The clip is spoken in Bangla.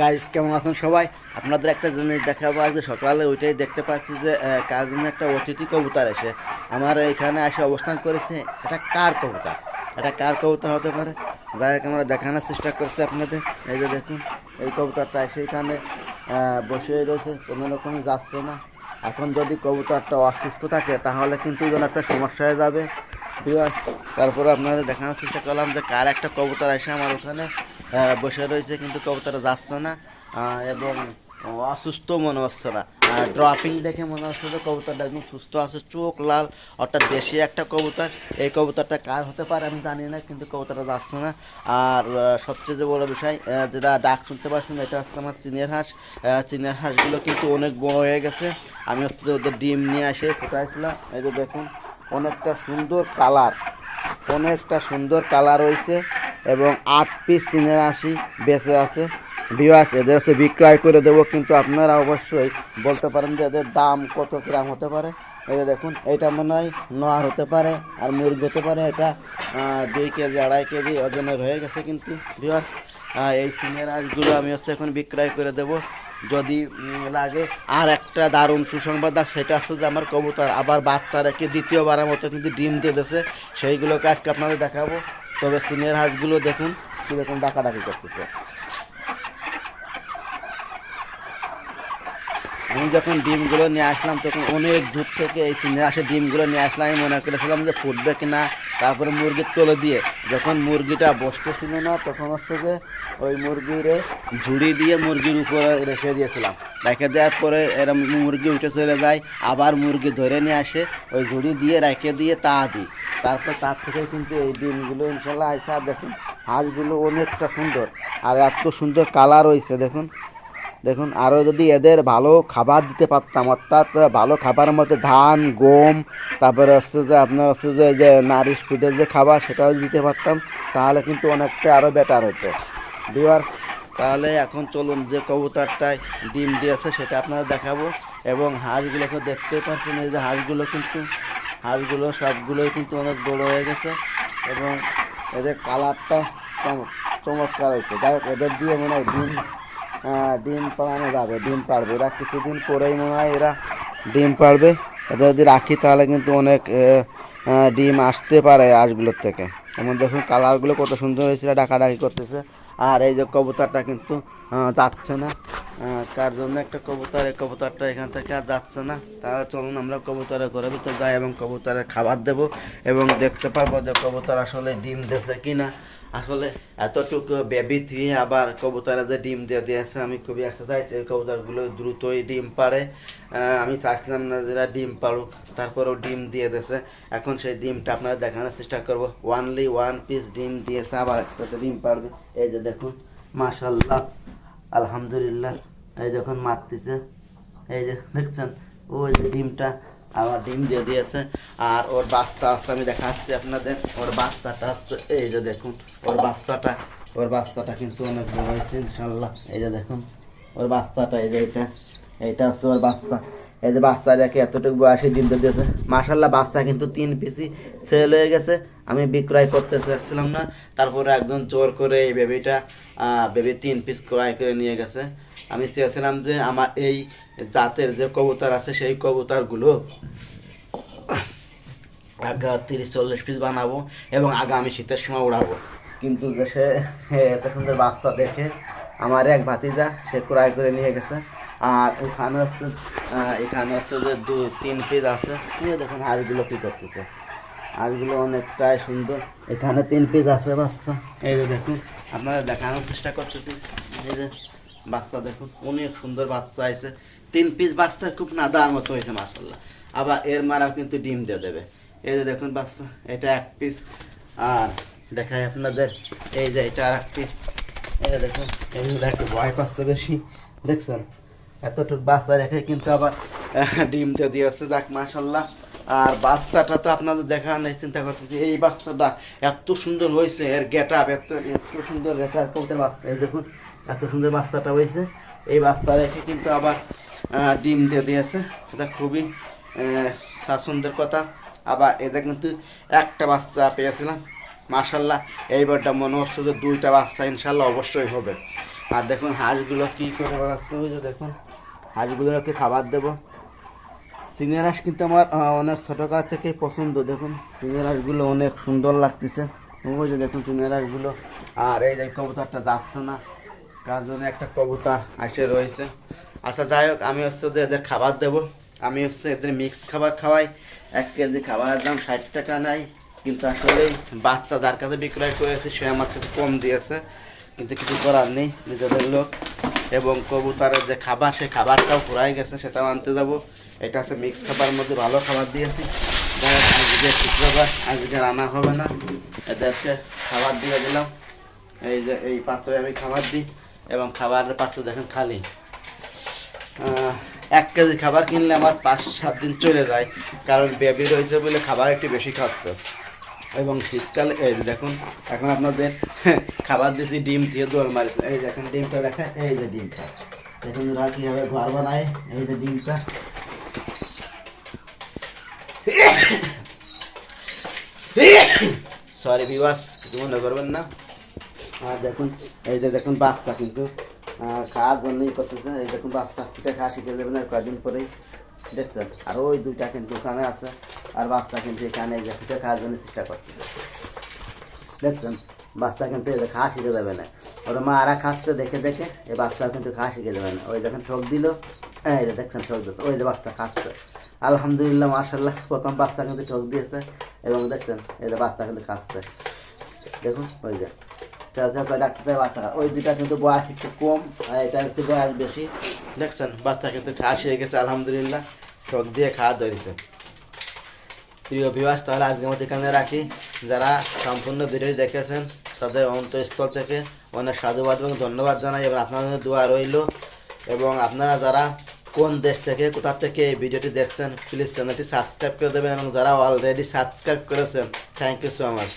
গাইজ কেমন আছেন সবাই? আপনাদের একটা জিনিস দেখাবো। আজকে সকালে ওইটাই দেখতে পাচ্ছি যে কার জন্য একটা অতিথি কবুতর এসে আমার এখানে এসে অবস্থান করেছে। এটা কার কবুতর? এটা কার কবুতর হতে পারে? যাই হোক, আমরা দেখানোর চেষ্টা করছি আপনাদের। এই যে দেখুন, এই কবুতরটা এসে এখানে বসে রয়েছে। কোনো রকমই যাচ্ছে না। এখন যদি কবুতরটা অসুস্থ থাকে, তাহলে কিন্তু একটা সমস্যা হয়ে যাবে। বিবাস তারপরে আপনাদের দেখানোর চেষ্টা করলাম যে, কার একটা কবুতর এসে আমার ওখানে বসে রয়েছে কিন্তু কবুতরটা যাচ্ছে না এবং অসুস্থ মনে হচ্ছে না। ড্রপিং দেখে মনে হচ্ছে যে কবুতরটা একদম সুস্থ আছে, চোখ লাল, অর্থাৎ দেশি একটা কবুতর। এই কবুতরটা কার হতে পারে আমি জানি না, কিন্তু কবুতরটা যাচ্ছে না। আর সবচেয়ে যে বড় বিষয় যেটা ডাক শুনতে পাচ্ছেন, এটা হচ্ছে আমার চিনের হাঁস। চিনের হাঁসগুলো কিন্তু অনেক বড় হয়ে গেছে। আমি হচ্ছে যে ওদের ডিম নিয়ে এসে ফুটাইছিলাম। এই যে দেখুন, অনেকটা সুন্দর কালার, অনেকটা সুন্দর কালার হয়েছে। এবং আট পিস আসি, বেঁচে আছে বিবাস এদের হচ্ছে বিক্রয় করে দেবো, কিন্তু আপনারা অবশ্যই বলতে পারেন যে এদের দাম কত গ্রাম হতে পারে। এই যে দেখুন, এইটা মনে হয় নোয়ার হতে পারে আর মুরগি হতে পারে। এটা দুই কেজি, আড়াই কেজি ওজনের হয়ে গেছে কিন্তু বিবাস এই চিনের আঁশগুলো আমি হচ্ছে এখন বিক্রয় করে দেব। যদি লাগে। আর একটা দারুণ সুসংবাদ, আর সেটা হচ্ছে যে আমার কবুতর, আবার বাচ্চা কি দ্বিতীয়বারের মতো কিন্তু ডিম দিয়ে দিয়েছে, সেইগুলোকে আজকে আপনাদের দেখাবো। তবে সিনিয়র হাঁসগুলো দেখুন কীরকম ডাকাডাকি করতেছে। আমি যখন ডিমগুলো নিয়ে আসলাম, তখন অনেক দূর থেকে এই চিনে আসে ডিমগুলো নিয়ে আসলাম। আমি মনে করেছিলাম যে ফুটবে কিনা, তারপরে মুরগির তোলে দিয়ে। যখন মুরগিটা বসতেছিল না, তখন হচ্ছে যে ওই মুরগির ঝুড়ি দিয়ে মুরগির উপরে রেখে দিয়েছিলাম। রেখে দেওয়ার পরে এরম মুরগি উঠে চলে যায়, আবার মুরগি ধরে নিয়ে আসে, ওই ঝুড়ি দিয়ে রেখে দিয়ে তা দিই। তারপর তার থেকে কিন্তু এই ডিমগুলো ইনশাল্লাহ, আইসা দেখুন, হাঁসগুলো অনেকটা সুন্দর। আর এত সুন্দর কালার হয়েছে দেখুন। দেখুন আরও যদি এদের ভালো খাবার দিতে পারতাম, অর্থাৎ ভালো খাবারের মধ্যে ধান, গম, তারপরে হচ্ছে যে আপনার হচ্ছে যে যে নারিশ ফুডের যে খাবার সেটাও দিতে পারতাম, তাহলে কিন্তু অনেকটা আরও বেটার হতো। বিবার তাহলে এখন চলুন যে কবুতরটায় ডিম দিয়েছে সেটা আপনারা দেখাবো। এবং হাঁসগুলোকে দেখতে পাচ্ছেন, এই যে হাঁসগুলো কিন্তু, হাঁসগুলো সবগুলোই কিন্তু অনেক বড় হয়ে গেছে। এবং এদের কালারটা চমৎ- চমৎকার হয়েছে। যাই এদের দিয়ে মনে হয় ডিম ডিম পাড়ানো যাবে, ডিম পাড়বে। এরা কিছুদিন পরেই মনে হয় এরা ডিম পাড়বে। এদের যদি রাখি তাহলে কিন্তু অনেক ডিম আসতে পারে আঁশগুলোর থেকে। এমন দেখুন কালারগুলো কত সুন্দর হয়েছে ডাকাডাকি করতেছে। আর এই যে কবুতরটা কিন্তু যাচ্ছে না। কার জন্য একটা কবুতর, এই কবুতরটা এখান থেকে আর যাচ্ছে না। তাহলে চলুন আমরা কবুতরের ঘরে ভিতরে যাই এবং কবুতরের খাবার দেব এবং দেখতে পারব যে কবুতর আসলে ডিম দিয়েছে কিনা। আসলে এতটুকু বেবি থুয়ে আবার কবুতরে যে ডিম দিয়ে দিয়েছে, আমি খুবই এক্সারসাইজ এই কবুতরগুলো দ্রুতই ডিম পারে আমি চাচ্ছিলাম না যে এরা ডিম পারুক তারপরেও ডিম দিয়ে দিয়েছে। এখন সেই ডিমটা আপনারা দেখানোর চেষ্টা করব। ওয়ানলি ওয়ান পিস ডিম দিয়েছে, আবার একটা ডিম পারবে এই যে দেখুন মাশাল্লাহ আলহামদুলিল্লাহ। এই যখন মারতেছে, এই যে দেখছেন, ওই যে ডিমটা আমার ডিম দিয়ে দিয়েছে। আর ওর বাচ্চা আছে, আমি দেখাচ্ছি আপনাদের। ওর বাচ্চাটা হচ্ছে, এই যে দেখুন, ওর বাচ্চাটা ওর বাচ্চাটা কিন্তু অনেক বড় হয়েছে ইনশাল্লাহ এই যে দেখুন, ওর বাচ্চাটা, এই যে এটা, এইটা হচ্ছে ওর বাচ্চা। এই যে বাচ্চা রেখে এতটুকু বয়সে ডিম দিয়ে দিয়েছে। মাসাল্লাহ বাচ্চা কিন্তু তিন পিসি সেল হয়ে গেছে। আমি বিক্রয় করতে চাচ্ছিলাম না। তারপরে একজন চোর করে এই বেবিটা বেবি তিন পিস ক্রয় করে নিয়ে গেছে। আমি চেয়েছিলাম যে আমার এই জাতের যে কবুতর আছে, সেই কবুতরগুলো আগা তিরিশ, চল্লিশ পিস বানাবো এবং আগামী শীতের সময় উড়াবো। কিন্তু সে এত সুন্দর বাচ্চা দেখে আমার এক ভাতিজা সে ক্রয় করে নিয়ে গেছে। আর এখানে হচ্ছে এখানে হচ্ছে যে দু, তিন পিস আছে। দেখুন হাড়গুলো কী করতেছে। হাড়গুলো অনেকটাই সুন্দর। এখানে তিন পিস আছে বাচ্চা। এই যে দেখুন আপনারা দেখানোর চেষ্টা করতেছি। এই যে বাচ্চা দেখুন, অনেক সুন্দর বাচ্চা আছে তিন পিস বাচ্চা খুব নাদার মতো হয়েছে মাসাল্লাহ আবার এর মারাও কিন্তু ডিম দিয়ে দেবে। এই যে দেখুন বাচ্চা, এটা এক পিস আর দেখাই আপনাদের, এই যে এটা আর এক পিস এই দেখুন এইগুলো একটু ভয় পাচ্ছে বেশি। দেখছেন? এতটুকু বাচ্চা রেখে কিন্তু আবার আহ, ডিম দিয়ে দিয়েছে যাক মাসাল্লাহ আর বাচ্চাটা তো আপনাদের দেখা নেই চিন্তা করতেছি এই বাচ্চাটা এত সুন্দর হয়েছে এর গেট আপ এত এত সুন্দর রেসার করতে বাচ্চা দেখুন এত সুন্দর বাচ্চাটা হয়েছে। এই বাচ্চা রেখে কিন্তু আবার ডিম দিয়ে দিয়েছে। এটা খুবই স্বাচ্ছন্দ্যের কথা। আবার এদের কিন্তু একটা বাচ্চা পেয়েছিলাম। মাশাল্লাহ এইবারটা মনে হচ্ছে যে দুইটা বাচ্চা ইনশাল্লাহ অবশ্যই হবে। আর দেখুন হাঁসগুলো কী করে যে দেখুন। হাঁসগুলোকে খাবার দেবো। চিংড়ি হাঁস কিন্তু আমার অনেক ছোটোকাল থেকেই পছন্দ। দেখুন, চিংড়ি হাঁসগুলো অনেক সুন্দর লাগতেছে। ওই দেখুন চিংড়ি হাঁসগুলো। আর এই যে কবুতরটা যাচ্ছে না। কার জন্য একটা কবুতর আসে রয়েছে। আচ্ছা যাই হোক, আমি হচ্ছে এদের খাবার দেবো। আমি হচ্ছে এদের মিক্স খাবার খাওয়াই। এক কেজি খাবারের দাম ষাট টাকা নাই। কিন্তু আসলে বাচ্চা যার কাছে বিক্রয় করেছে, সে আমার কাছে কম দিয়েছে। কিন্তু কিছু করার নেই, নিজেদের লোক। এবং কবুতরের যে খাবার সেই খাবারটাও ফুরাই গেছে, সেটাও আনতে যাব। এটা হচ্ছে মিক্স খাবার মধ্যে, ভালো খাবার দিয়েছি। আজকে শুক্রবার আজকে রান্না হবে না এদেরকে খাবার দিয়ে দিলাম। এই যে, এই পাত্রে আমি খাবার দিই, এবং খাবারের পাত্র দেখেন খালি। এক কেজি খাবার কিনলে আমার পাঁচ সাত দিন চলে যায়, কারণ বেবি রয়েছে বলে খাবার একটু বেশি খাচ্ছে। এবং শীতকালে, এই দেখুন, এখন আপনাদের খাবার দিয়েছি ডিম দিয়ে দোল মারিছে। এই দেখুন, ডিমটা দেখা, এই যে ডিমটা। দেখুন ওরা কীভাবে ঘর বানায়, এই যে ডিমটা। সরি বিবাস কিছু মনে করবেন না। আর দেখুন, এই যে দেখুন, বাচ্চা কিন্তু খাওয়ার জন্যই করতেছে, এই দেখুন বাচ্চা থেকে খাওয়া শিখে যাবেন আর কয়েকদিন পরেই দেখছেন আর ওই দুইটা কিন্তু ওখানে আছে, আর বাচ্চা কিন্তু এখানে এই যে খাওয়ার জন্য চেষ্টা করছে। দেখছেন? বাচ্চা কিন্তু এই যে খাওয়া শিখে যাবে না। ওর মা আরা খাচ্ছে দেখে দেখে এই বাচ্চা কিন্তু খাওয়া শিখে যাবে না। ওই যখন ঠোক দিল, এই যে দেখছেন ঠোক দিচ্ছে ওই যে বাচ্চা খাচ্ছে। আলহামদুলিল্লাহ মার্শাল্লাহ প্রথম বাচ্চা কিন্তু ঠোক দিয়েছে এবং দেখছেন এই যে বাচ্চা কিন্তু খাচ্ছে। দেখুন, ওই যে। কয় ডাক্তার বাচ্চা ওই কিন্তু কম বেশি। দেখছেন, বাচ্চা কিন্তু গেছে, আলহামদুলিল্লাহ। দিয়ে খাওয়া ধরেছে। প্রিয় তাহলে এখানে রাখি। যারা সম্পূর্ণ ভিডিও দেখেছেন, তাদের অন্তঃস্থল থেকে অনেক সাধুবাদ এবং ধন্যবাদ জানাই, এবং আপনাদের দোয়া রইল। এবং আপনারা যারা কোন দেশ থেকে, কোথা থেকে এই ভিডিওটি দেখছেন প্লিজ চ্যানেলটি সাবস্ক্রাইব করে দেবেন, এবং যারা অলরেডি সাবস্ক্রাইব করেছেন থ্যাংক ইউ সো মাচ